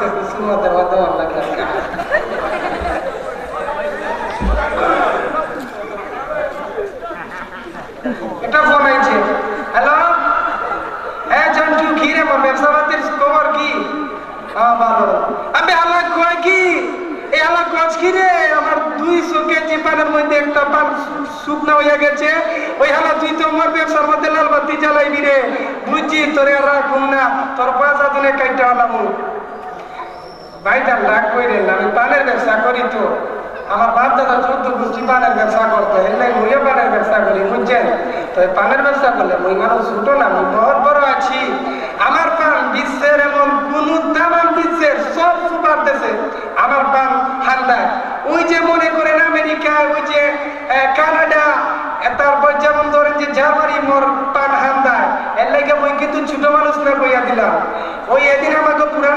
খানদানি বংশের মানুষটা সুন্নতের মধ্যে এটা ফোন হ্যালো হ্যাঁ জন্টু, কি রে আমার ব্যবসা পাতির খবর কি? হ্যাঁ ভালো। আমি হালা কয় কি? এই হালা কচ কি রে? আমার দুই চোখে চিপানের মধ্যে একটা পান শুকনা হইয়া গেছে। ওই হালা, তুই তো আমার ব্যবসার মধ্যে লাল বাতি জ্বালাইবি রে। বুঝছি, তোরে আর রাখুন না। তোর পয়সা তুলে কাইটা হলাম ভাইটা লাগ করে আমি পানের ব্যবসা করি তো। আমার বাপ দাদা চোদ্দ গোষ্ঠী পানের ব্যবসা করতো এলে মুড়ে পানের ব্যবসা করি, বুঝছেন? তো পানের ব্যবসা করলে মুই মানুষ ছোটো না, আমি বড় বড় আছি। আমার পান বিশ্বের এমন কোন তামাম বিশ্বের সব সুপার দেশে। আমার পান হান্দায় ওই যে মনে করেন আমেরিকা, ওই যে কানাডা তারপর যেমন ধরেন যে জার্মানি, মোর পান হান্দায় এর লাগে মুই কিন্তু ছোট মানুষ না কইয়া দিলাম। ওই এদিন আমাকে পুরান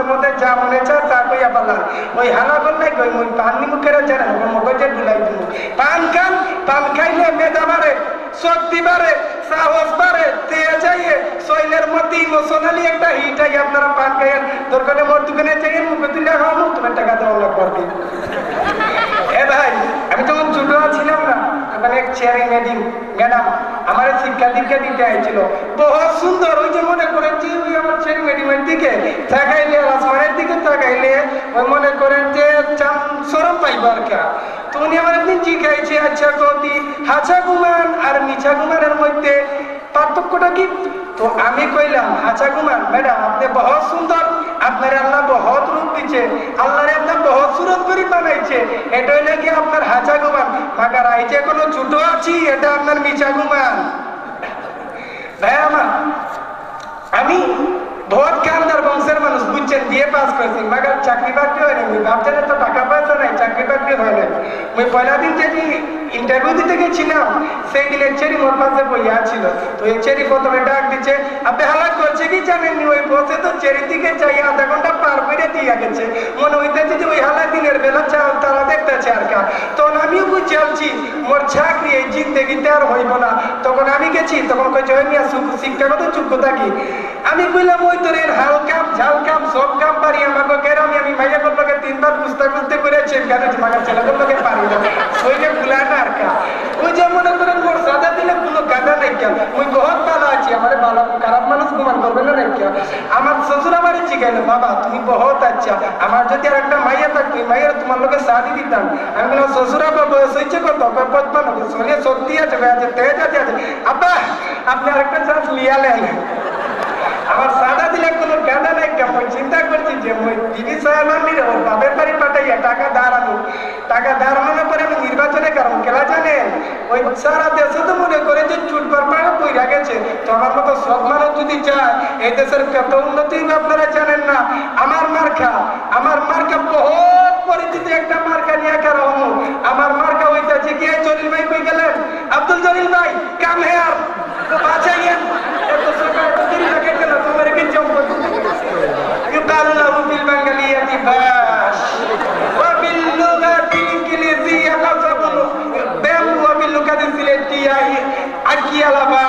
সংসদের মধ্যে যা মনে চা তা কইয়া পারলাম ওই হালা করলে কই, মই পান মুখের জানে? মগজে ঢুলাই দিব পান খান, পান খাইলে মেধা বাড়ে, শক্তি বাড়ে, সাহস বাড়ে, তেয়ে যাইয়ে শৈলের মধ্যে ইমোশনালি একটা হিট আই আপনারা পান খাইয়েন। দরকারে মোর দোকানে যাইয়ে মুখে তুলে খাওয়ানো তোমার টাকা দেওয়া লাগবে আর কি। এ ভাই আমি তখন ছোট ছিলাম না ওখানে এক চেয়ারিং ম্যাডিং ম্যাডাম আমার শিক্ষা দীক্ষা দিতে আইছিল বহু সুন্দর, ওই যে মনে করেন যে ওই আমার চেয়ারিং ম্যাডিমের দিকে তাকাইলে আসমানের দিকে তাকাইলে, ওই মনে করেন যে চাম, সরম পাইব আর কা। তো উনি আমার একদিন জিজ্ঞাইছে আচ্ছা কতি হাছা গুমান, আর মিছা গুমানের মধ্যে পার্থক্যটা কি? তো আমি কইলাম হাছা গুমান, ম্যাডাম, আপনি বহুত সুন্দর, আপনার আল্লাহ বহুত রূপ দিচ্ছে আল্লাহরে আপনার বহুত সুরত করে বানাইছে, এটা হইলে কি আপনার হাঁচা গুমান? মাগার আইছে কোনো ছোট আছি? এটা আপনার মিছা গুমান। ভাই আমার আমি বহুত কান্দার বংশের মানুষ, বুঝছেন দিয়ে পাস করছি, মাগার চাকরি বাকরি হয় না মুই ভাবছেন তো টাকা পয়সা নাই, চাকরি বাকরি হয় না মুই পয়লা দিন যেটি ইন্টারভিউ দিতে গেছিলাম, সেই দিন চেরি মোর পাশে বইয়া ছিল। তো এই চেরি প্রথমে ডাক দিচ্ছে আপনি কি জানেননি ওই বসে তো চেরি দিকে চাই আধা ঘণ্টা পার করে দিয়ে গেছে। মনে হইতেছে যে ওই হালা দিনের বেলা চা- তারা দেখতেছে আর কা। তখন আমিও বুঝে আলছি মোর চাকরি এই জিন্দগিতে আর হইব না। তখন আমি গেছি, তখন কইছে ওই মিয়া শিক্ষাগত যোগ্যতা কি আমি কইলাম, ওই তোর এর হাল কাম ঝাল কাম সব কাম পারি আমাকে, কেরামি আমি মাইয়া করলোকে তিনবার বুঝতে বুঝতে করেছি কেন মাগার ছেলে করলোকে পারি না। ওইটা ভুলা না আর কা। ওই যে মনে করেন, মোর সাদা দিলে কোনো গাদা নাই কেন ওই বহুত ভালো আছি, আমার ভালো খারাপ মানুষ গুমান করবে না নাই কেন আমার শ্বশুর আমার জিগাইল, বাবা, তুমি বহুত আচ্ছা। আমার যদি আর একটা মাইয়া থাকতো মাইয়ের তোমার লোকে শাদি দিতাম। আমি বললাম, শ্বশুর আবার বয়স হয়েছে কত? কয়, পঁচপান্ন শরীরে শক্তি আছে আছে তেজ আছে আছে। আব্বা, আপনি আরেকটা চান্স লিয়ালেন আমার সাদা দিলে কোনো গাঁদা নাই কেমন? চিন্তা করছি যে ওই দিদি সাহেব আমি বাপের বাড়ি পাঠাইয়া টাকা দাঁড়ানো টাকা দাঁড়ানোর পরে আমি নির্বাচনে কারণ খেলা জানেন? ওই সারা দেশে তো মনে করে যে চুট পাড়া পইরা গেছে তো আমার মতো সব মানুষ যদি চায় এই দেশের কত উন্নতি হবে আপনারা জানেন না আমার মার্কা আমার মার্কা বহুত পরিচিতি একটা মার্কা নিয়ে কারো হমু আমার মার্কা হইতেছে কি এই জলিল ভাই কই গেলেন আব্দুল জলিল ভাই কাম হেয়ার বাঁচাইয়েন এত সকাল এত দেরি লাগে কেন তোমার কি চম্পক يقال له في البنغالية باش وباللغة الإنجليزية قصب بم وباللغة السليتية أكي باس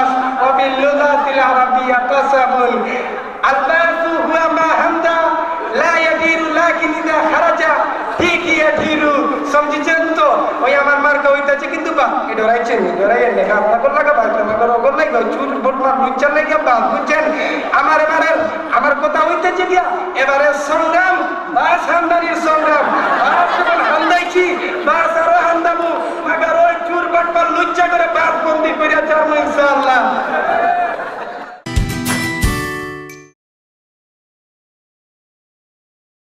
ইয়াধিরু দিচ্ছেন তো? ওই আমার মার্কা হইতাছে কিন্তু বা, এ ডরাইছেন ডরাইয়েন লেখা আপনার কোন লাগা বাস আমার করো ওগর নাই চুর বললাম বুঝছেন না নাই বা বুঝছেন? আমার এবারে, আমার কথা হইতেছে গিয়া, এবারে সংগ্রাম, বা হামদানির সংগ্রাম